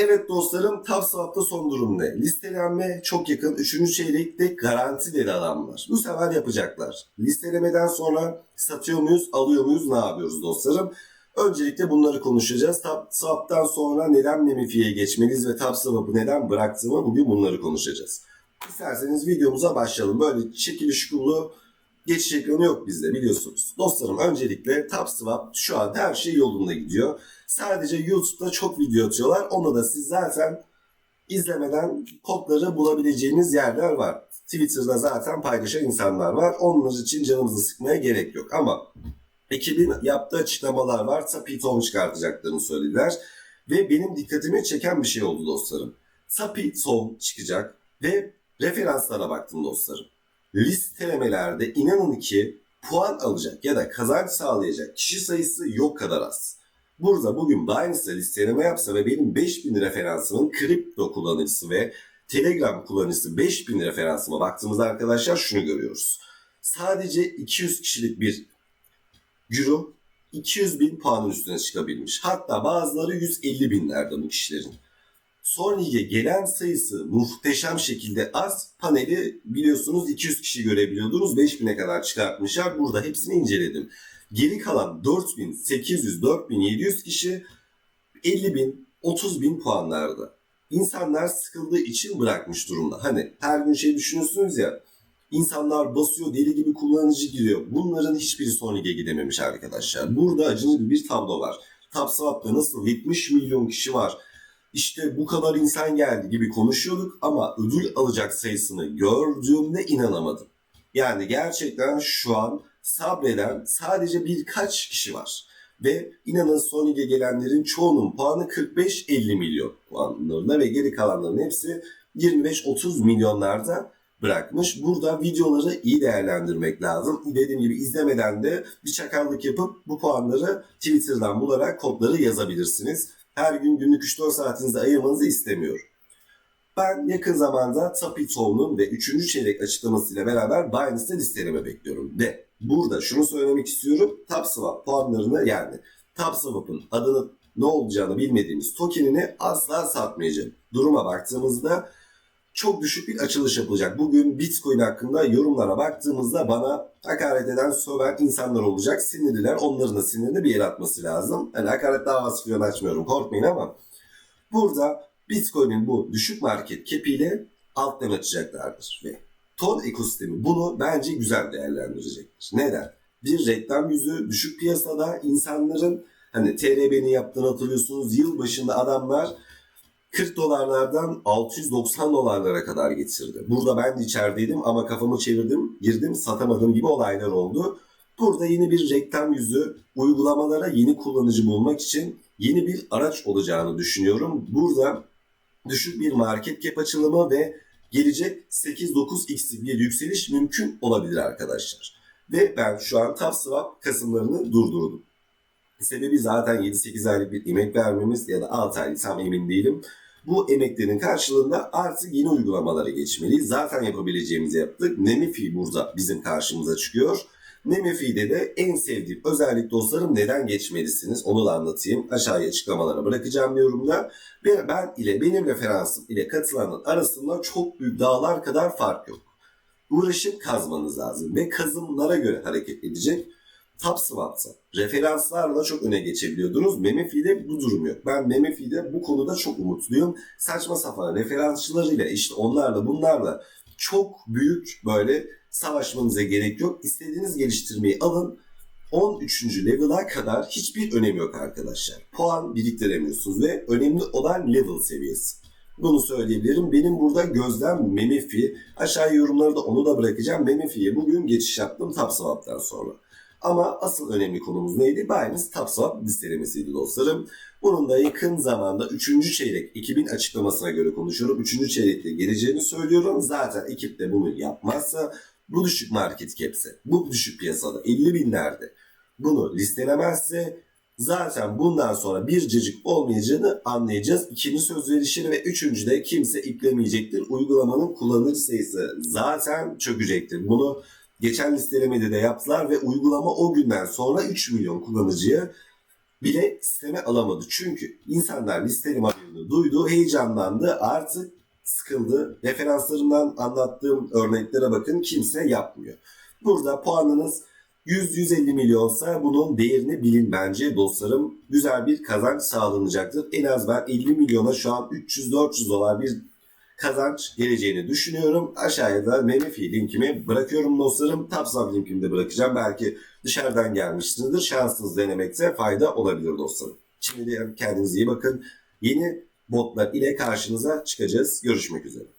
Evet dostlarım TapSwap'ta son durum ne? Listelenme çok yakın. Üçüncü çeyrekte garanti dedi adamlar. Bu sefer yapacaklar. Listelemeden sonra satıyor muyuz, alıyor muyuz, ne yapıyoruz dostlarım? Öncelikle bunları konuşacağız. TapSwap'tan sonra neden Memifi'ye geçmeliyiz ve TapSwap'ı neden bıraktığımı bugün bunları konuşacağız. İsterseniz videomuza başlayalım. Böyle şekilli şukullu geçiş ekranı yok bizde biliyorsunuz. Dostlarım öncelikle TapSwap şu an her şey yolunda gidiyor. Sadece YouTube'da çok video atıyorlar. Onu da siz zaten izlemeden kodları bulabileceğiniz yerler var. Twitter'da zaten paylaşan insanlar var. Onlar için canımızı sıkmaya gerek yok. Ama ekibin yaptığı açıklamalar var. Tapi ton çıkartacaklarını söylediler. Ve benim dikkatimi çeken bir şey oldu dostlarım. Tapi ton çıkacak ve referanslara baktım dostlarım. Listelemelerde inanın ki puan alacak ya da kazanç sağlayacak kişi sayısı yok kadar az. Burada bugün Binance'da listeleme yapsa ve benim 5000 referansımın kripto kullanıcısı ve Telegram kullanıcısı 5000 referansıma baktığımızda arkadaşlar şunu görüyoruz. Sadece 200 kişilik bir euro 200 bin puanın üstüne çıkabilmiş. Hatta bazıları 150 binlerde bu kişilerin. Son gelen sayısı muhteşem şekilde az. Paneli biliyorsunuz 200 kişi görebiliyordunuz. 5000'e kadar çıkartmışlar. Burada hepsini inceledim. Geri kalan 4800, 4700 kişi 50 bin, 30 bin puanlarda. İnsanlar sıkıldığı için bırakmış durumda. Hani her gün şey düşünüyorsunuz ya insanlar basıyor deli gibi kullanıcı giriyor. Bunların hiçbiri son lige gidememiş arkadaşlar. Burada acınlı bir tablo var. TapSwap'ta nasıl 70 milyon kişi var işte bu kadar insan geldi gibi konuşuyorduk ama ödül alacak sayısını gördüğümde inanamadım. Yani gerçekten şu an sabreden sadece birkaç kişi var. Ve inanın son lige gelenlerin çoğunun puanı 45-50 milyon puanlarında ve geri kalanların hepsi 25-30 milyonlarda bırakmış. Burada videoları iyi değerlendirmek lazım. Dediğim gibi izlemeden de bir çakallık yapıp bu puanları Twitter'dan bularak kodları yazabilirsiniz her gün günlük 3-4 saatinizi ayırmanızı istemiyorum. Ben yakın zamanda Tapitov'un ve 3. çeyrek açıklamasıyla beraber Binance'de listeleme bekliyorum. Ve burada şunu söylemek istiyorum. TapSwap puanlarını yani TapSwap'ın adını ne olacağını bilmediğimiz tokenini asla satmayacağım. Duruma baktığımızda çok düşük bir açılış yapılacak. Bugün Bitcoin hakkında yorumlara baktığımızda bana hakaret eden, söven insanlar olacak. Sinirliler, onların da sinirini bir yere atması lazım. Hani hakaret davası falan açmıyorum, korkmayın ama burada Bitcoin'in bu düşük market kepiyle alttan açacaklardır. Ve ton ekosistemi bunu bence güzel değerlendirecektir. Neden? Bir reklam yüzü düşük piyasada insanların hani TRB'nin yaptığını hatırlıyorsunuz. Yıl başında adamlar 40 dolarlardan 690 dolarlara kadar getirdi. Burada ben de içerideydim ama kafamı çevirdim, girdim, satamadım gibi olaylar oldu. Burada yeni bir reklam yüzü uygulamalara yeni kullanıcı bulmak için yeni bir araç olacağını düşünüyorum. Burada düşük bir market cap açılımı ve gelecek 8-9x bir yükseliş mümkün olabilir arkadaşlar. Ve ben şu an TapSwap kasımlarını durdurdum. Sebebi zaten 7-8 aylık bir emek vermemiz ya da 6 aylık tam emin değilim. Bu emeklerin karşılığında artık yeni uygulamalara geçmeliyiz. Zaten yapabileceğimizi yaptık. Nemifi burada bizim karşımıza çıkıyor. Nemifi'de de en sevdiğim özellik dostlarım neden geçmelisiniz onu da anlatayım. Aşağıya açıklamalara bırakacağım yorumda. Ben ile benim referansım ile katılanın arasında çok büyük dağlar kadar fark yok. Uğraşıp kazmanız lazım ve kazımlara göre hareket edecek. TapSwap'ta referanslarla çok öne geçebiliyordunuz. Memefi'de bu durum yok. Ben Memefi'de bu konuda çok umutluyum. Saçma sapan referansçılarıyla işte onlarla bunlarla çok büyük böyle savaşmanıza gerek yok. İstediğiniz geliştirmeyi alın. 13. level'a kadar hiçbir önemi yok arkadaşlar. Puan biriktiremiyorsunuz ve önemli olan level seviyesi. Bunu söyleyebilirim. Benim burada gözlem Memefi. Aşağı yorumlarda onu da bırakacağım. Memefi'ye bugün geçiş yaptım TapSwap'tan sonra. Ama asıl önemli konumuz neydi? Binance TapSwap listelemesiydi dostlarım. Bunun da yakın zamanda 3. çeyrek ekibin açıklamasına göre konuşuyorum. 3. çeyrekte geleceğini söylüyorum. Zaten ekip de bunu yapmazsa bu düşük market cap'se, bu düşük piyasada 50 binlerde bunu listelemezse zaten bundan sonra bir cacık olmayacağını anlayacağız. İkinci söz verişini ve üçüncü de kimse iplemeyecektir. Uygulamanın kullanıcı sayısı zaten çökecektir. Bunu Geçen listelemede de yaptılar ve uygulama o günden sonra 3 milyon kullanıcıya bile sisteme alamadı. Çünkü insanlar listeleme haberini duydu, heyecanlandı, artık sıkıldı. Referanslarımdan anlattığım örneklere bakın kimse yapmıyor. Burada puanınız 100-150 milyonsa bunun değerini bilin bence dostlarım. Güzel bir kazanç sağlanacaktır. En az ben 50 milyona şu an 300-400 dolar bir kazanç geleceğini düşünüyorum. Aşağıya da Memefi linkimi bırakıyorum dostlarım. Tapsam linkimi de bırakacağım. Belki dışarıdan gelmişsinizdir. Şansınız denemekte fayda olabilir dostlarım. Şimdi kendinize iyi bakın. Yeni botlar ile karşınıza çıkacağız. Görüşmek üzere.